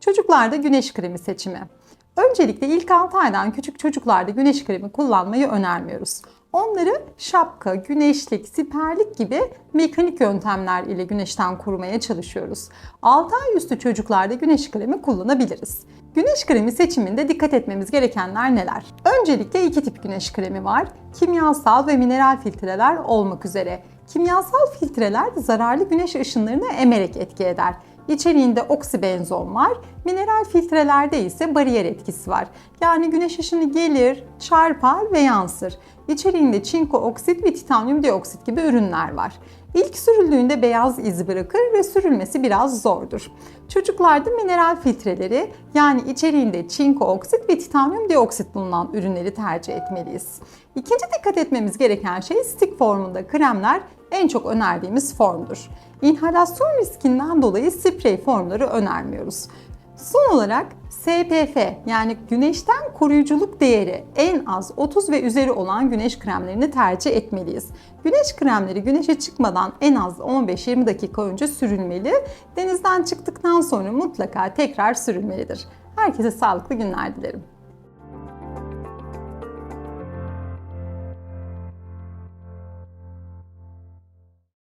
Çocuklarda güneş kremi seçimi. Öncelikle ilk 6 aydan küçük çocuklarda güneş kremi kullanmayı önermiyoruz. Onları şapka, güneşlik, siperlik gibi mekanik yöntemler ile güneşten korumaya çalışıyoruz. 6 ay üstü çocuklarda güneş kremi kullanabiliriz. Güneş kremi seçiminde dikkat etmemiz gerekenler neler? Öncelikle iki tip güneş kremi var. Kimyasal ve mineral filtreler olmak üzere. Kimyasal filtreler zararlı güneş ışınlarını emerek etki eder. İçeriğinde oksibenzon var. Mineral filtrelerde ise bariyer etkisi var. Yani güneş ışını gelir, çarpar ve yansır. İçeriğinde çinko oksit ve titanyum dioksit gibi ürünler var. İlk sürüldüğünde beyaz iz bırakır ve sürülmesi biraz zordur. Çocuklarda mineral filtreleri yani içeriğinde çinko oksit ve titanyum dioksit bulunan ürünleri tercih etmeliyiz. İkinci dikkat etmemiz gereken şey stick formunda kremler en çok önerdiğimiz formdur. İnhalasyon riskinden dolayı sprey formları önermiyoruz. Son olarak SPF yani güneşten koruyuculuk değeri en az 30 ve üzeri olan güneş kremlerini tercih etmeliyiz. Güneş kremleri güneşe çıkmadan en az 15-20 dakika önce sürülmeli. Denizden çıktıktan sonra mutlaka tekrar sürülmelidir. Herkese sağlıklı günler dilerim.